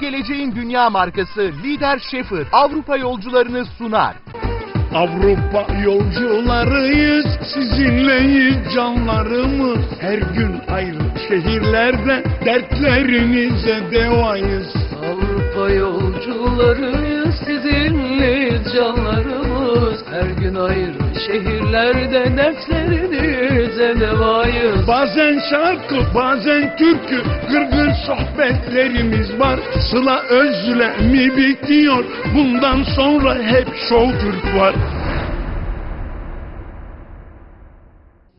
geleceğin dünya markası Lider Schaefer Avrupa yolcularını sunar. Avrupa yolcularıyız sizinleyiz canlarımız. Her gün ayrı şehirlerde dertlerinize devayız. Avrupa yolcularıyız sizinleyiz canlarımız Her gün ayrı şehirlerde dertlerinize devayız Bazen şarkı bazen türkü gırgır sohbetlerimiz var Sıla özlemi bitiyor bundan sonra hep şov Türk var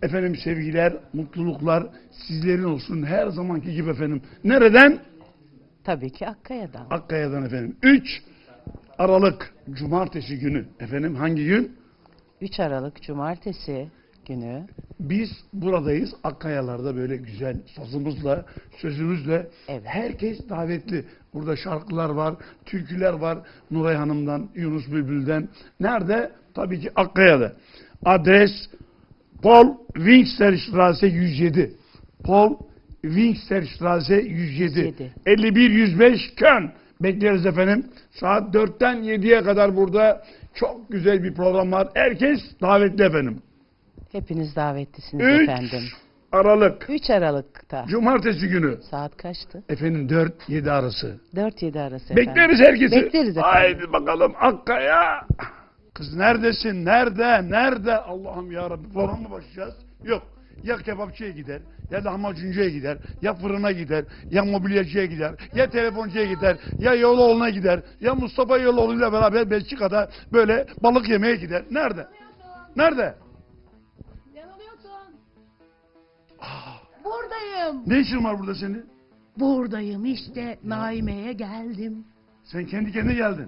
Efendim sevgiler, mutluluklar sizlerin olsun her zamanki gibi efendim. Nereden? Tabii ki Akkaya'dan. Akkaya'dan efendim. 3 Aralık Cumartesi günü efendim hangi gün? 3 Aralık Cumartesi günü Biz buradayız Akkayalarda böyle güzel sazımızla, sözümüzle. Evet. Herkes davetli. Burada şarkılar var, türküler var. Nuray Hanım'dan, Yunus Bülbül'den. Nerede? Tabii ki Akkaya'da. Adres Paul Wingsterstraße 107. Paul Wingsterstraße 107. 107. 51-105 Köln. Bekleriz efendim. Saat 4'ten 7'ye kadar burada çok güzel bir program var. Herkes davetli efendim. hepiniz davetlisiniz 3 efendim. Aralık 3 Aralık'ta Cumartesi günü. saat kaçtı? Efendim 4-7 arası. 4-7 arası efendim. Bekleriz herkesi. Bekleriz efendim. Haydi bakalım Akkaya. Kız neredesin? Nerede? Nerede? Allah'ım ya Rabbi. Program mı başlayacağız? Yok. Ya kebapçıya gider, ya lahmacuncuya gider, ya fırına gider, ya mobilyacıya gider, ya telefoncuya gider, ya Yoloğlu'na gider, ya Mustafa Yoloğlu'yla beraber Belçika'da böyle balık yemeye gider. Nerede? Nerede? Yanılıyorsun. Buradayım. Ne işin var burada senin? Buradayım işte Naime'ye geldim. Sen kendi kendine geldin.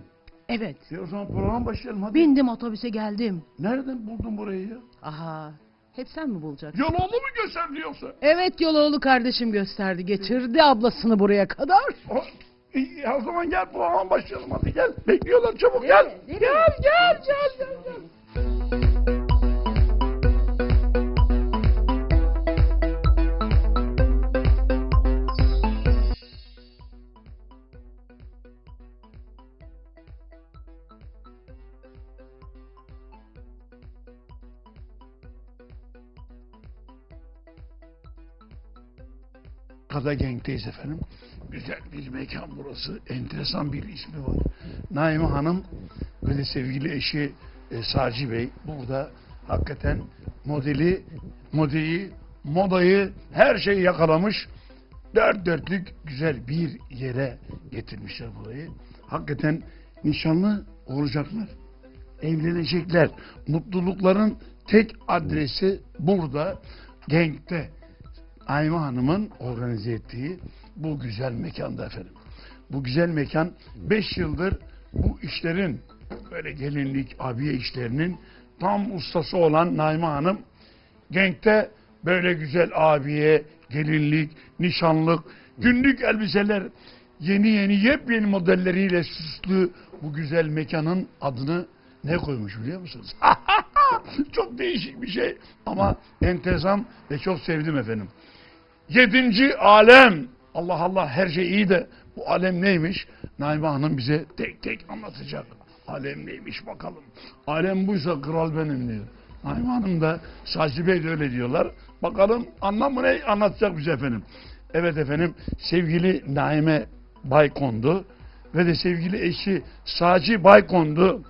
Evet. Ya o zaman programa başlayalım hadi. Bindim otobüse geldim. Nereden buldun burayı ya? Aha. Hep sen mi bulacaksın? Yoloğlu mu gösterdi yoksa? Evet Yoloğlu kardeşim gösterdi. Getirdi ablasını buraya kadar. O, iyi, o zaman gel programa başlayalım hadi gel. Bekliyorlar çabuk gel. Gel gel gel gel. gel. Kadageng'teyiz efendim. Güzel bir mekan burası. Enteresan bir ismi var. Naime Hanım ve de sevgili eşi e, Saci Bey burada hakikaten modeli, modeyi, modayı her şeyi yakalamış. Dört dörtlük güzel bir yere getirmişler burayı. Hakikaten nişanlı olacaklar. Evlenecekler. Mutlulukların tek adresi burada. Genk'te. Ayma Hanım'ın organize ettiği bu güzel mekanda efendim. Bu güzel mekan 5 yıldır bu işlerin böyle gelinlik, abiye işlerinin tam ustası olan Naime Hanım Genk'te böyle güzel abiye, gelinlik, nişanlık, günlük elbiseler yeni yeni yepyeni modelleriyle süslü bu güzel mekanın adını ne koymuş biliyor musunuz? çok değişik bir şey ama enteresan ve çok sevdim efendim. Yedinci alem. Allah Allah her şey iyi de bu alem neymiş? Naime Hanım bize tek tek anlatacak. Alem neymiş bakalım. Alem buysa kral benim diyor. Naime Hanım da Saci Bey de öyle diyorlar. Bakalım anlamı ne anlatacak bize efendim. Evet efendim sevgili Naime Baykondu ve de sevgili eşi Saci Baykondu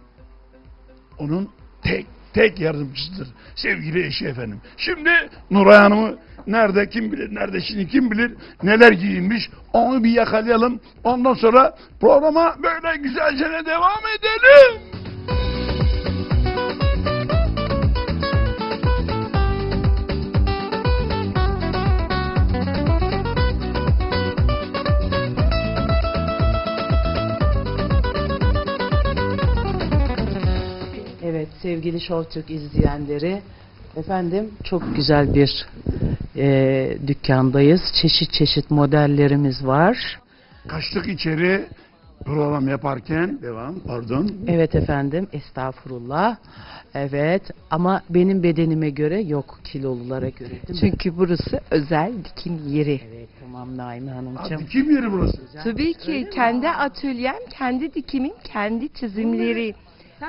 onun tek tek yardımcısıdır. Sevgili eşi efendim. Şimdi Nuray Hanım'ı nerede kim bilir nerede şimdi kim bilir neler giyinmiş onu bir yakalayalım. Ondan sonra programa böyle güzelce devam edelim. Sevgili Show Türk izleyenleri efendim çok güzel bir e, dükkandayız. Çeşit çeşit modellerimiz var. Kaçtık içeri program yaparken devam pardon. Evet efendim estağfurullah. Evet ama benim bedenime göre yok kilolulara göre değil mi? Çünkü burası özel dikim yeri. Evet tamam Naime Hanımcığım. Hadi kim yeri burası? Tabii ki kendi atölyem, kendi dikimin, kendi çizimleri.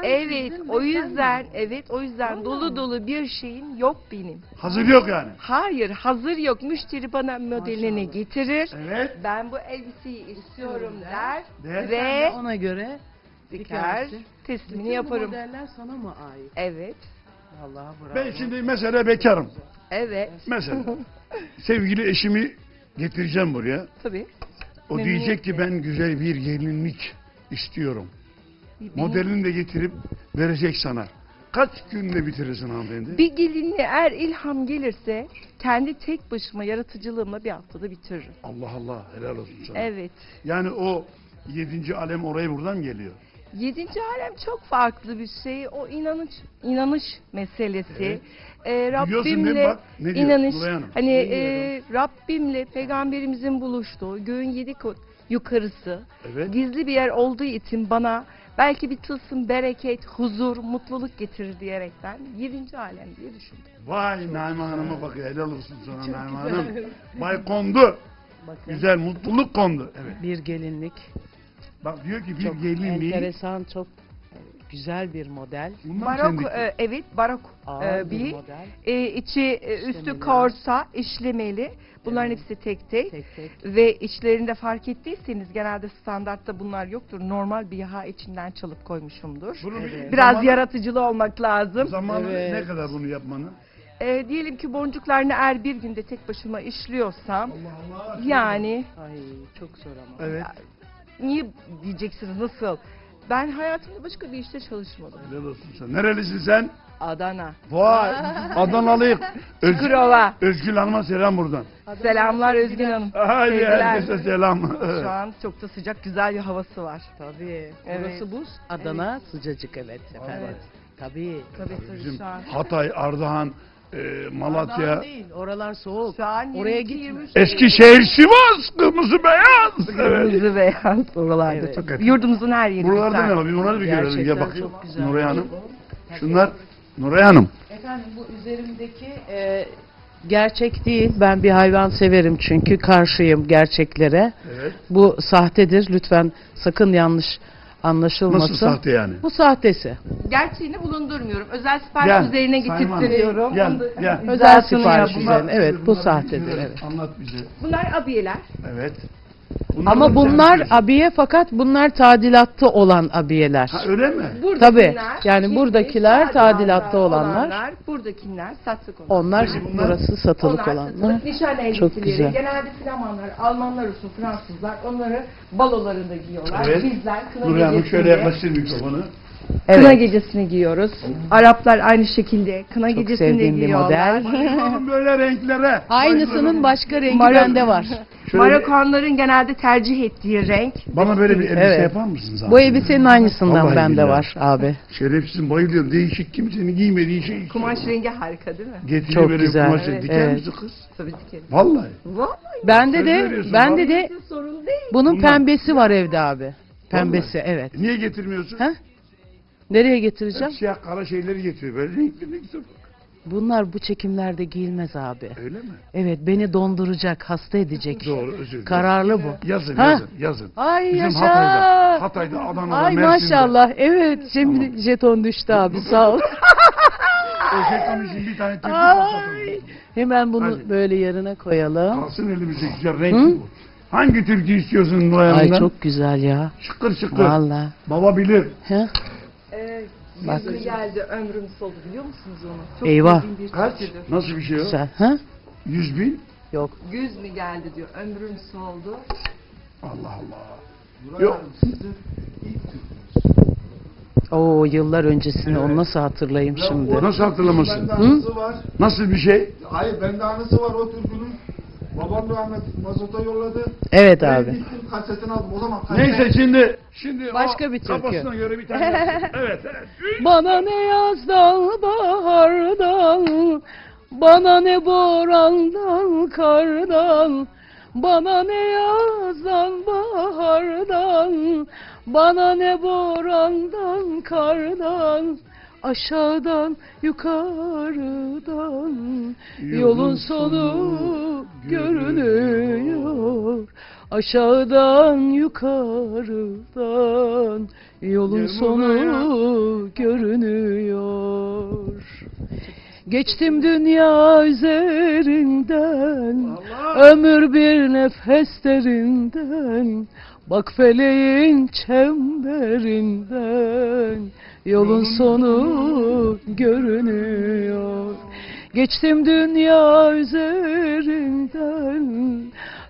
Evet, o yüzden evet o yüzden dolu dolu bir şeyim yok benim. Hazır yok yani. Hayır, hazır yok. Müşteri bana modelini getirir. Evet. Ben bu elbiseyi istiyorum der Der. ve Ona göre diker, Bütün teslimini bu yaparım. modeller sana mı ait? Evet, Allah'a bravo. Ben şimdi mesela bekarım. evet, Mesela sevgili eşimi getireceğim buraya. tabii. O diyecek ki ben güzel bir gelinlik istiyorum. Modelini de getirip verecek sana. Kaç günde bitirirsin hanımefendi? Bir gelinliğe eğer ilham gelirse kendi tek başıma yaratıcılığımla bir haftada bitiririm. Allah Allah helal olsun sana. Evet. Yani o yedinci alem oraya buradan geliyor. Yedinci alem çok farklı bir şey. O inanış inanış meselesi. Evet. Ee? Rabbimle Bak, ne diyor inanış. Hani Ne e, Rabbimle peygamberimizin buluştuğu göğün yedi yukarısı Evet. gizli bir yer olduğu için bana belki bir tılsım bereket, huzur, mutluluk getirir diyerekten yedinci alem diye düşündüm. Vay Naime Hanım'a bak helal olsun sana Naime Hanım. Bay kondu. Bakın Güzel mutluluk kondu. Evet. bir gelinlik. Bak diyor ki bir Çok gelinliği. enteresan, çok güzel bir model. Barok, kendi- e, evet barok Ağır e, bir bir model. e, içi e, üstü İşlemeli. korsa işlemeli. Bunların hepsi tek tek. Tek tek. Ve içlerinde fark ettiyseniz genelde standartta bunlar yoktur. Normal bir yaha içinden çalıp koymuşumdur. Evet. Biraz zamanı- yaratıcılı olmak lazım. Zamanı Evet. ne kadar bunu yapmanın? E, diyelim ki boncuklarını eğer bir günde tek başıma işliyorsam Allah Allah. yani Ay çok zor ama. Evet. niye diyeceksiniz nasıl? Ben hayatımda başka bir işte çalışmadım. Helal olsun sen. Nerelisin sen? Adana. Vay. Adanalıyık. Öz, Çukurova. Özgül Hanım'a selam buradan. Selamlar Özgün Hanım. Haydi Sevgiler. herkese selam. Şu an çok da sıcak güzel bir havası var. Tabii. Evet. Burası buz, Adana sıcacık evet efendim. Evet. Tabii. Tabii tabii Bizim şu an. Hatay, Ardahan, e, Malatya, değil, oralar soğuk. An Oraya 22, gitme. 23 Eskişehir, Sivas, kırmızı beyaz. Evet. Kırmızı beyaz oralarda Evet. çok. Yurdumuzun her yeri Buralarda güzel. ne var? Bir onları bir görelim. Gerçekten Ya bakayım. çok güzel. Nuray Hanım. Şunlar Nuray Hanım. Efendim bu üzerimdeki e, gerçek değil. Ben bir hayvan severim çünkü karşıyım gerçeklere. Evet. Bu sahtedir. Lütfen sakın yanlış anlaşılmasın. Nasıl sahte yani? Bu sahtesi. Gerçeğini bulundurmuyorum. Özel sipariş Gel, üzerine getirtiyorum. Gel, gel. Özel sipariş üzerine. Evet, bu sahtedir, evet. Anlat bize. Bunlar abiyeler. Evet. Bunlar Ama bunlar tanesi. abiye fakat bunlar tadilatta olan abiyeler. Ha öyle mi? Buradakiler, yani şimdi buradakiler tadilatta olanlar. Buradakiler satlık olanlar. Onlar Peki bunlar- burası satılık Onlar olanlar. satılık nişan elbiseleri. Çok güzel. Genelde Flamanlar, Almanlar olsun, Fransızlar onları balolarında giyiyorlar. Evet. Bizler kına Hanım şöyle yaklaştır mikrofonu. Kına Evet. gecesini giyiyoruz. Araplar aynı şekilde kına Çok gecesinde sevdiğim bir giyiyorlar. model. Bayılıyorum böyle renklere. Aynısının başka rengi Marok- bende var. Şöyle bir- Marokanların genelde tercih ettiği renk. Bana böyle bir elbise Evet. yapar mısın zaten? Bu elbisenin aynısından Vallahi bende billahi. var abi. Şerefsizim bayılıyorum. Değişik kimsenin giymediği şey. Kumaş rengi harika değil mi? Getiriyor Çok böyle güzel. kumaşı. Evet. Diker Evet. misin kız? Tabii dikerim. Vallahi. Vallahi Bende Söz de veriyorsun, bende de sorun değil. bunun Bunlar- pembesi var evde abi. Pembesi evet. Niye getirmiyorsun? Ha? Nereye Hep getireceğim? siyah kara şeyleri getiriyor. Böyle renkli renkli. Bunlar bu çekimlerde giyilmez abi. Öyle mi? Evet beni donduracak, hasta edecek. Doğru özür dilerim. Kararlı bu. Yazın Ha? yazın yazın. Ay Bizim yaşa. Hatay'da, Hatay'da, Adana'da, Ay Mersin'de. maşallah. Evet şimdi jeton düştü abi sağ ol. O şeytan için bir tane tepki Ay. patlatın. Hemen bunu Hadi. böyle yerine koyalım. Kalsın elimizde güzel renkli bu. Hangi türkü istiyorsun Nuray Ay çok güzel ya. Şıkır şıkır. Valla. Baba bilir. He? Bak. yüzü geldi ömrüm soldu biliyor musunuz onu? Çok Eyvah. bir Kaç? türküdür. Nasıl bir şey o? Güzel. Ha? Yüz bin? Yok. Güz mü geldi diyor ömrüm soldu. Allah Allah. Yok. Oo yıllar öncesini onu nasıl hatırlayayım şimdi? Nasıl hatırlamasın? Bende anısı var. Nasıl bir şey? Hayır bende anısı var o türkünün. Babam rahmet mazota yolladı. Evet Ben abi. gittim kasetini aldım. O zaman kaset. Neyse şimdi şimdi Başka o bir türkü. kafasına göre bir tane evet evet. Bana ne yazdan bahardan Bana ne borandan kardan Bana ne yazdan bahardan Bana ne borandan kardan Aşağıdan yukarıdan. Yolun sonu görünüyor. Aşağıdan yukarıdan. Yolun sonu görünüyor. Geçtim dünya üzerinden. Allah! Ömür bir nefes derinden Bak feleğin çemberinden Yolun sonu görünüyor Geçtim dünya üzerinden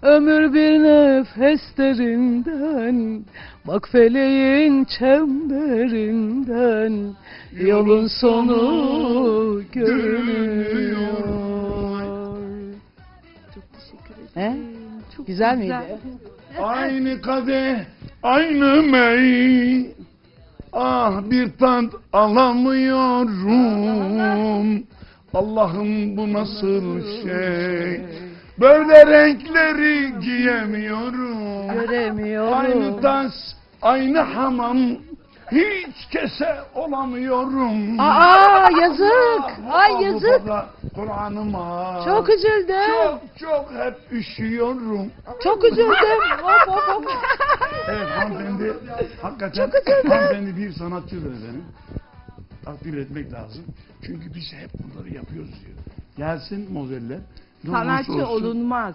Ömür bir nefes derinden Bak feleğin çemberinden Yolun sonu görünüyor Çok teşekkür ederim. He? Çok Güzel miydi? Aynı kadeh, aynı mey. Ah bir tat alamıyorum. Allah'ım bu nasıl şey? Böyle renkleri giyemiyorum. Göremiyorum Aynı tas, aynı hamam. Hiç kese olamıyorum. Aa yazık. Ay yazık. Kur'an'ıma. Çok üzüldüm. Çok çok hep üşüyorum. Çok üzüldüm. Hop hop hop. Evet hanımefendi hakikaten hanımefendi bir sanatçıdır efendim. Takdir etmek lazım. Çünkü biz hep bunları yapıyoruz diyor. Gelsin olursa Sanatçı olsun. olunmaz.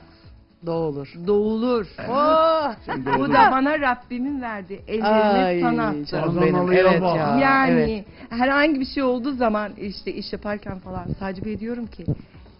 Doğulur. Doğulur. Oh. Sen Bu da bana Rabbimin verdiği ellerine Ay sanat. canım Adanalı'ya benim. Evet ya. Yani Evet. herhangi bir şey olduğu zaman işte iş yaparken falan Sadece Bey diyorum ki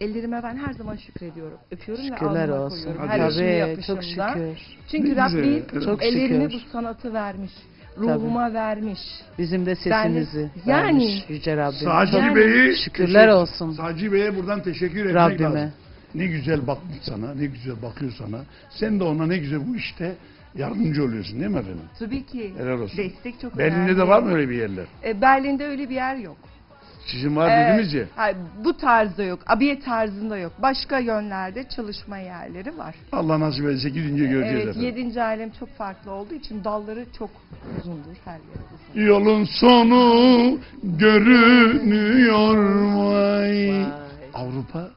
ellerime ben her zaman şükrediyorum. Öpüyorum Şükürler ve alnıma olsun. koyuyorum. Her işimi Tabii yapışımda. çok şükür. Çünkü Ne güzel, Rabbim evet. Çok ellerime bu şükür. sanatı vermiş. Ruhuma vermiş. Bizim de Ben- sesimizi Yani- vermiş Yüce Rabbim. Sacı Yani- Bey'i Şükürler teşekkür- olsun. Sacı Bey'e buradan teşekkür etmek Rabbime. lazım. Ne güzel bakmış sana, ne güzel bakıyor sana. Sen de ona ne güzel bu işte yardımcı oluyorsun değil mi efendim? Tabii ki. Helal olsun. Destek çok Berlin'de önemli. de var mı öyle bir yerler? E, Berlin'de öyle bir yer yok. Sizin var Ee, dediniz ya. hayır, bu tarzda yok. Abiye tarzında yok. Başka yönlerde çalışma yerleri var. Allah nasip etse gidince göreceğiz Evet, efendim. yedinci alem çok farklı olduğu için dalları çok uzundur her yerde. Yolun sonu görünüyor vay. Avrupa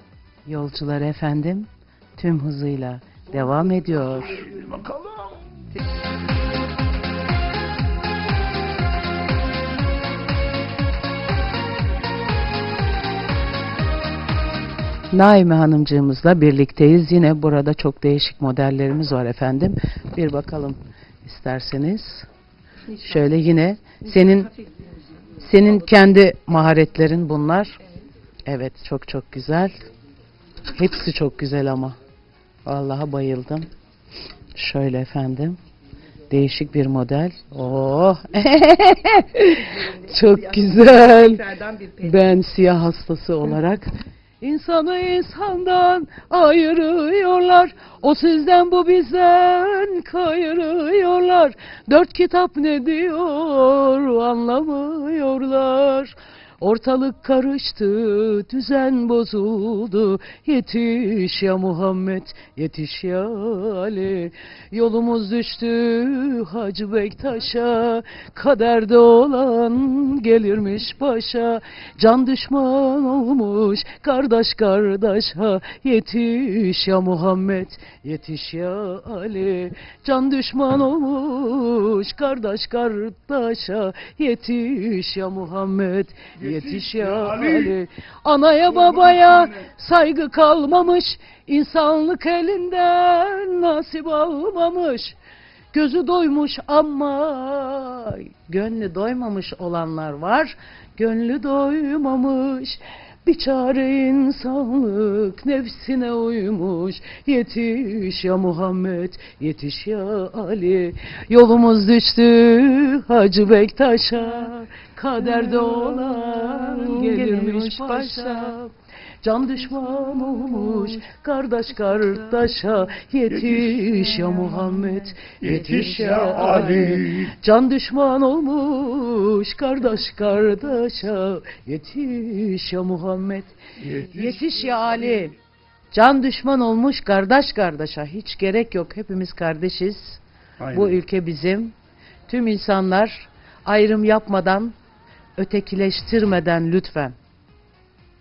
Yolcular efendim tüm hızıyla devam ediyor. Hadi bakalım. Naime Hanımcığımızla birlikteyiz. Yine burada çok değişik modellerimiz var efendim. Bir bakalım isterseniz. Şöyle yine senin senin kendi maharetlerin bunlar. Evet çok çok güzel. Hepsi çok güzel ama. Vallahi bayıldım. Şöyle efendim. Değişik bir model. Oh. çok güzel. Ben siyah hastası olarak insanı insandan ayırıyorlar. O sizden bu bizden kayırıyorlar. Dört kitap ne diyor anlamıyorlar. Ortalık karıştı, düzen bozuldu. Yetiş ya Muhammed, yetiş ya Ali. Yolumuz düştü Hacı Bektaş'a. Kaderde olan gelirmiş başa. Can düşman olmuş kardeş kardeşa. Yetiş ya Muhammed, yetiş ya Ali. Can düşman olmuş kardeş kardeşa. Yetiş ya Muhammed, yetiş ya Ali. Anaya babaya saygı kalmamış. insanlık elinden nasip almamış. Gözü doymuş ama gönlü doymamış olanlar var. Gönlü doymamış. Bir çare insanlık nefsine uymuş. Yetiş ya Muhammed, yetiş ya Ali. Yolumuz düştü Hacı Bektaş'a. Kaderde olan gelirmiş başa. Can düşman olmuş kardeş kardeşa. Yetiş ya Muhammed yetiş ya Ali. Can düşman olmuş kardeş kardeşa. Yetiş ya Muhammed yetiş ya Ali. Can düşman olmuş kardeş kardeşa. Hiç gerek yok hepimiz kardeşiz. Aynen. bu ülke bizim. Tüm insanlar ayrım yapmadan, ötekileştirmeden lütfen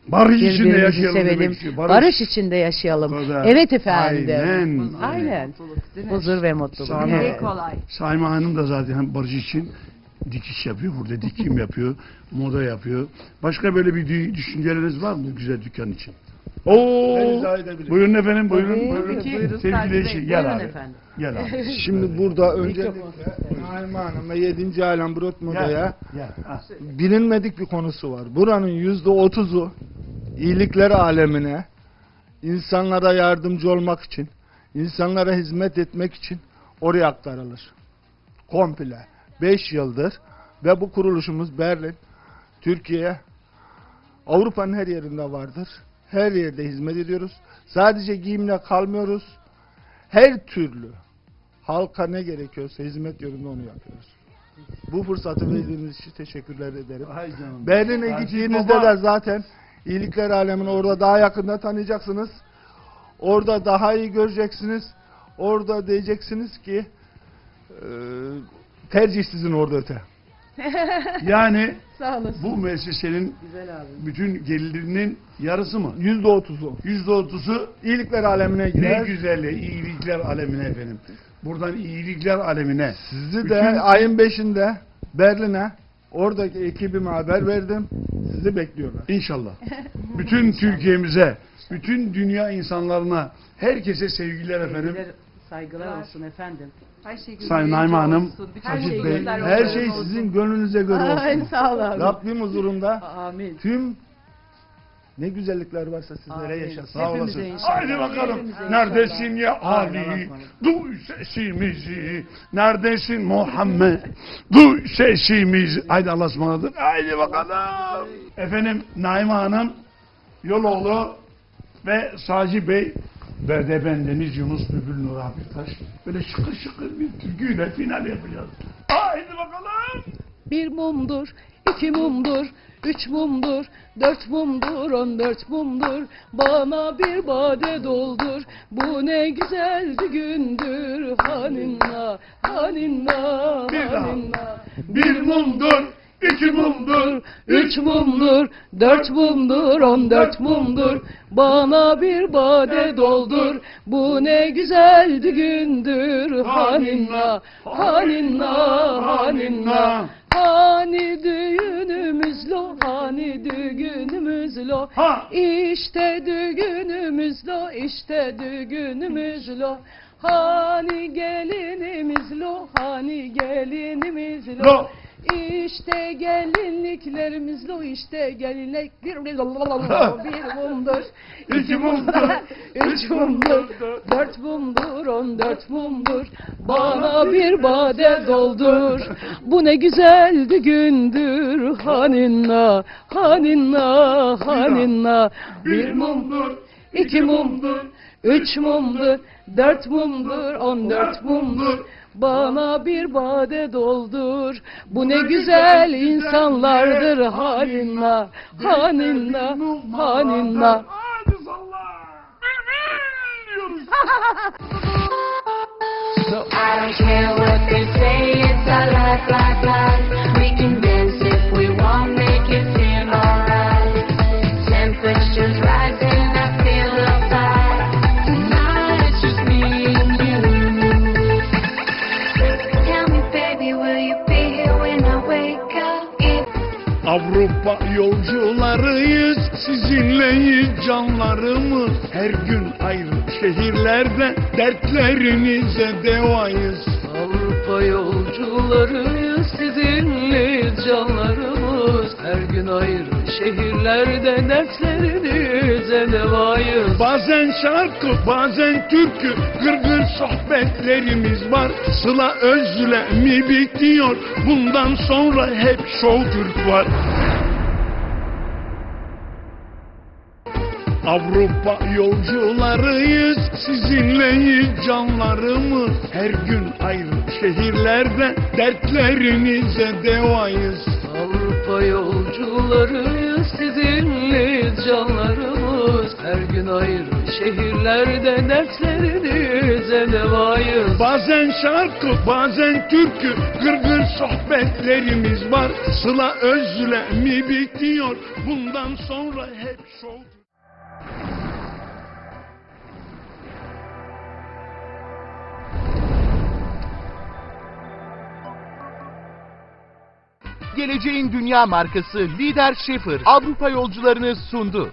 Barış içinde yaşayalım demek sevelim. istiyor. Barış. içinde yaşayalım. Kadar. Evet efendim. Aynen. Aynen. Huzur ve mutluluk. Sami- Evet. kolay. Saima Hanım da zaten barış için dikiş yapıyor burada, dikim yapıyor, moda yapıyor. Başka böyle bir dü- düşünceleriniz var mı güzel dükkan için? Oo, buyurun efendim, buyurun. buyurun. Sevgili eşi, gel Buyurun abi. efendim. Gel abi. Şimdi burada öncelikle Naime Hanım ve 7. Alem Brot Moda'ya Gel. ha. bilinmedik bir konusu var. Buranın yüzde otuzu iyilikler alemine, insanlara yardımcı olmak için, insanlara hizmet etmek için oraya aktarılır. Komple. 5 yıldır ve bu kuruluşumuz Berlin, Türkiye, Avrupa'nın her yerinde vardır. Her yerde hizmet ediyoruz. Sadece giyimle kalmıyoruz. Her türlü halka ne gerekiyorsa hizmet yönünde onu yapıyoruz. Bu fırsatı verdiğiniz için teşekkürler ederim. Berlin'e gittiğinizde Baba. de zaten iyilikler alemini orada daha yakında tanıyacaksınız. Orada daha iyi göreceksiniz. Orada diyeceksiniz ki eee, tercih sizin orada öte. Yani Sağ olasın. bu müessesenin Güzel abi. bütün gelirinin yarısı mı? Yüzde otuzu. Yüzde otuzu İyilikler alemine ne girer. güzelliği, iyilikler alemine efendim. Buradan iyilikler alemine. Sizi de Bütün- ayın beşinde Berlin'e oradaki ekibime haber verdim. Sizi bekliyorlar. İnşallah. Bütün Türkiye'mize, bütün dünya insanlarına, herkese sevgiler efendim. Sevgiler, saygılar olsun efendim. Her şey Sayın Naime Hanım, şey Bey, güzel olsun. Her şey sizin gönlünüze göre Ay, olsun. sağ ol abi. Rabbim huzurunda Amin. tüm ne güzellikler varsa sizlere Amin. yaşasın. Sağ Hepimize olasın. inşallah. Haydi bakalım. Hepimize Neredesin ya Ali? emanet. Duy sesimizi. Neredesin Muhammed? Duy sesimizi. Haydi Allah'a ısmarladık. Haydi bakalım. Efendim Naime Hanım, Yoloğlu ve Saci Bey ve de bendeniz Yunus Bülbül Nur Abitaş. Böyle şıkır şıkır bir türküyle final yapacağız. Haydi bakalım. Bir mumdur, iki mumdur, üç mumdur, dört mumdur, on dört mumdur. Bana bir bade doldur, bu ne güzel bir gündür. Haninna, haninna, Bir daha. haninna. Bir mumdur, iki mumdur, Üç mumdur, dört mumdur, on dört mumdur. Bana bir bade doldur, bu ne güzel gündür. Haninna, haninna, haninna. Hani düğünümüz lo, hani düğünümüz lo. Ha. İşte düğünümüz lo, işte düğünümüz lo. Hani gelinimiz lo, hani gelinimiz lo. Lo. İşte gelinliklerimiz lo, işte gelinlikler bir mumdur, İki mumdur, üç mumdur, dört mumdur, on dört mumdur. Bana bir bade doldur, bu ne güzel bir gündür. Haninna, haninna, haninna. Bir mumdur, iki mumdur, üç mumdur, dört mumdur, on dört mumdur. Bana bir bade doldur. Bu ne güzel insanlardır haninna, haninna, haninna. Hadi salla. Diyoruz. So I don't care what they say, it's our life, life, life. Avrupa yolcularıyız, sizinleyiz canlarımız. Her gün ayrı şehirlerde dertlerinize devayız. Avrupa yolcularıyız sizinle canlarımız Her gün ayrı şehirlerde dertlerinize devayız Bazen şarkı, bazen türkü, gırgır sohbetlerimiz var. Sıla özlemi bitiyor, bundan sonra hep şov Türk var. Avrupa yolcularıyız, sizinleyiz canlarımız. Her gün ayrı şehirlerde dertlerinize devayız. Avrupa yolcularıyız sizinle canlarımız Her gün ayrı şehirlerde dertlerinize nevayız Bazen şarkı, bazen türkü, gırgır sohbetlerimiz var. Sıla özlemi bitiyor, bundan sonra hep şov. Geleceğin dünya markası Lider Schaefer Avrupa yolcularını sundu.